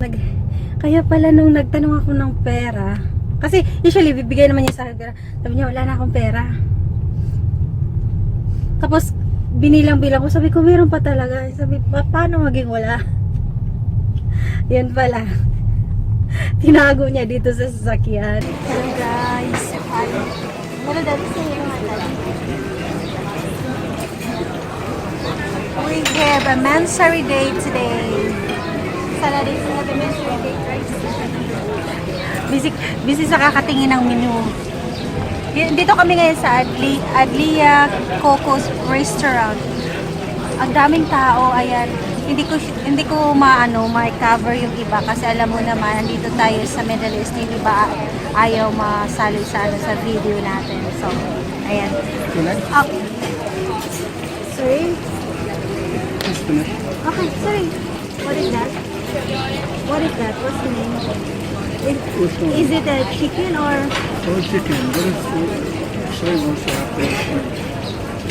Nag, kaya pala nung nagtanong ako ng pera, kasi usually bibigay naman niya sa akin pera. Sabi niya, wala na akong pera. Tapos, binilang-bilang ko, sabi ko, meron pa talaga. Sabi, pa, paano maging wala? Yan pala. Tinago niya dito sa sasakyan. Hello guys. Hello dati sa iyo We have a mansary day today. Sana sa natin mansary day, right? Busy, busy sa kakatingin ng menu. Di- Dito kami ngayon sa Adli, Adlia Coco's Restaurant. Ang daming tao, ayan. Hindi ko hindi ko maano, ma-cover yung iba kasi alam mo naman andito tayo sa Middle East, yung iba ayaw masali sa ano sa video natin. So, ayan. Up. Sorry. Okay, sorry. What is that? What is that? What's the name? Is, is it a chicken or Or chicken. There is shrimp.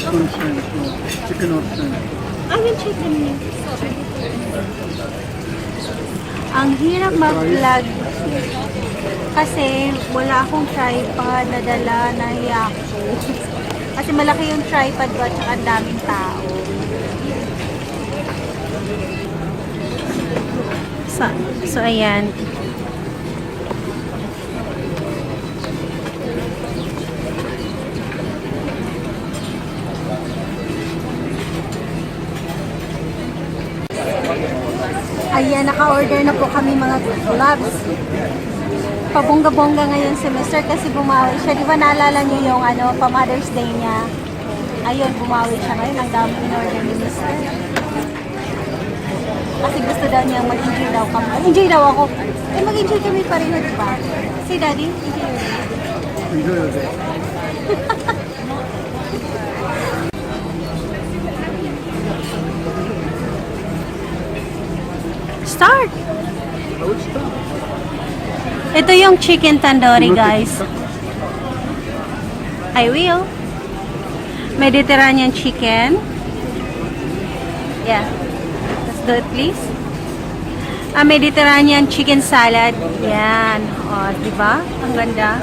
One shrimp, uh, chicken or shrimp. I will check the menu. Ang hirap mag-vlog kasi wala akong tripod na dala na ako. Kasi malaki yung tripod ko at saka ang daming tao. So, so ayan. Ayan, naka-order na po kami mga gloves. Pabongga-bongga ngayon semester kasi bumawi siya. Di ba naalala niyo yung ano, pa Mother's Day niya? Ayun, bumawi siya ngayon. Ang dami in-order ni Mister. Kasi gusto daw niya mag-enjoy daw kami. Enjoy daw ako. Eh, mag-enjoy kami pa rin, di ba? Si Daddy, enjoy. Enjoy your day. Start! Ito yung chicken tandoori, guys. I will. Mediterranean chicken. Yeah. Do please. A Mediterranean chicken salad. Yan. O, di ba? Ang ganda.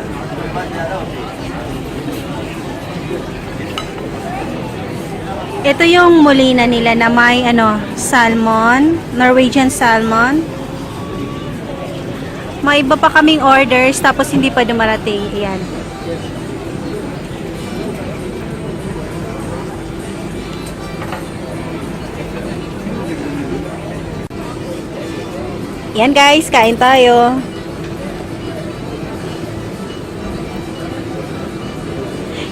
Ito yung mulina nila na may ano, salmon, Norwegian salmon. May iba pa kaming orders tapos hindi pa dumarating. Ayan. Yan guys, kain tayo.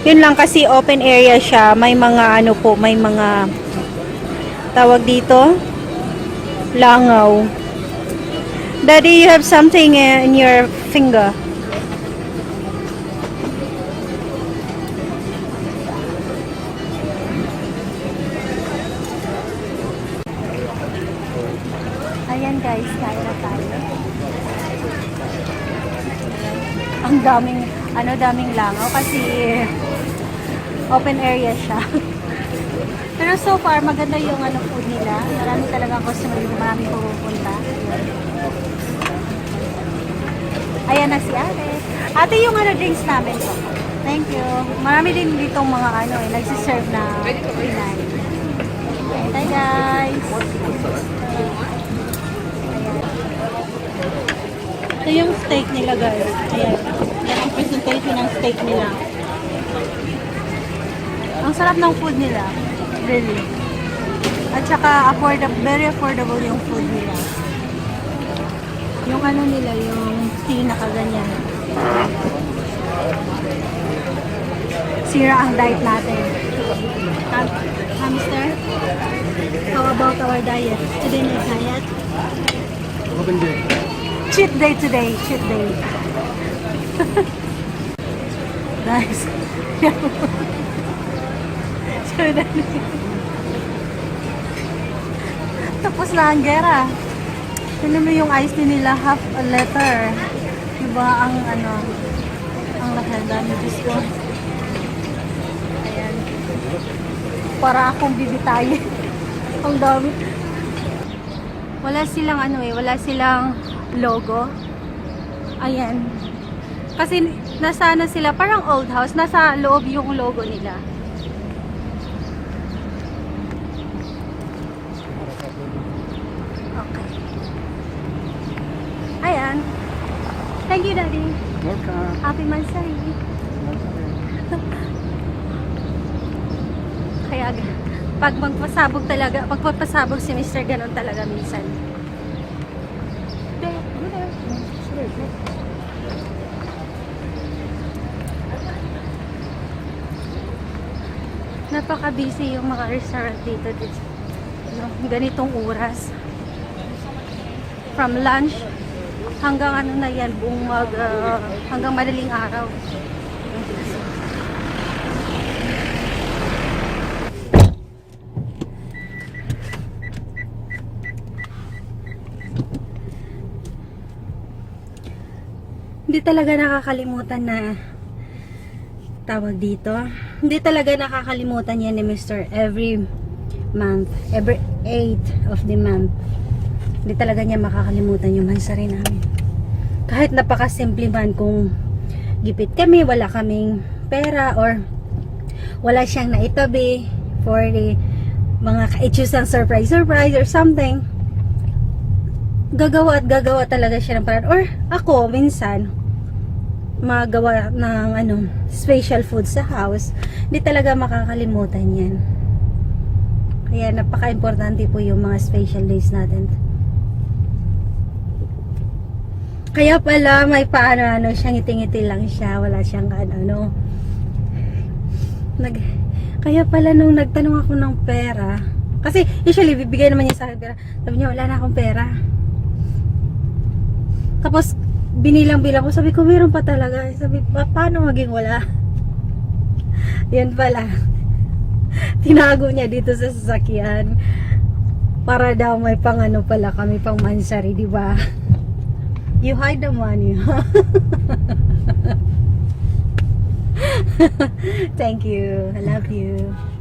Yun lang kasi open area siya. May mga ano po, may mga tawag dito. Langaw. Daddy, you have something uh, in your finger. Ang daming, ano, daming langaw kasi open area siya. Pero so far, maganda yung ano food nila. Marami talagang customer dito, marami pupunta. Ayan na si ate. Ate, yung ano drinks namin po. Thank you. Marami din dito mga ano eh, nagsiserve na Pinay. Hi guys. Ito yung steak nila guys. Ayan. Presentation ng steak nila. Ang sarap ng food nila. Really. At saka affordable, very affordable yung food nila. Yung ano nila, yung tea na kaganyan. Sira ang diet natin. Ham hamster? How about our diet? Today na diet? Open day. Cheat day today. Cheat day. nice. Tapos na ang gera. Tignan mo yung ice din nila, half a letter. Diba ang ano, ang laki, dami Diyos ko. Ayan. Para akong bibitayin. ang dami. Wala silang ano eh, wala silang logo. Ayan. Kasi nasa ano sila, parang old house, nasa loob yung logo nila. Okay. Ayan. Thank you, Daddy. Welcome. Happy Mansari. Kaya pag magpasabog talaga, pag magpasabog si Mr. Ganon talaga minsan. Napaka-busy yung mga restaurant dito. dito. No, ganitong oras. From lunch hanggang ano na yan, buong mag, ah, hanggang madaling araw. Hindi talaga nakakalimutan na tawag dito. Hindi talaga nakakalimutan yan ni Mr. every month, every 8 of the month. Hindi talaga niya makakalimutan yung mansari namin. Kahit napakasimple man kung gipit kami, wala kaming pera or wala siyang naitabi for the mga ka-choose surprise surprise or something gagawa at gagawa talaga siya ng paraan or ako minsan magawa ng ano special food sa house hindi talaga makakalimutan yan. Kaya napaka-importante po yung mga special days natin. Kaya pala may paano ano siyang ngiti-ngiti lang siya wala siyang ano ano nag kaya pala nung nagtanong ako ng pera kasi usually bibigay naman niya sa akin pera sabi niya wala na akong pera. Tapos binilang-bilang ko. Sabi ko meron pa talaga. Sabi pa paano maging wala? Yan pala. Tinago niya dito sa sasakyan. Para daw may pang ano pala kami pang mansari di ba? You hide the money. Thank you. I love you Love you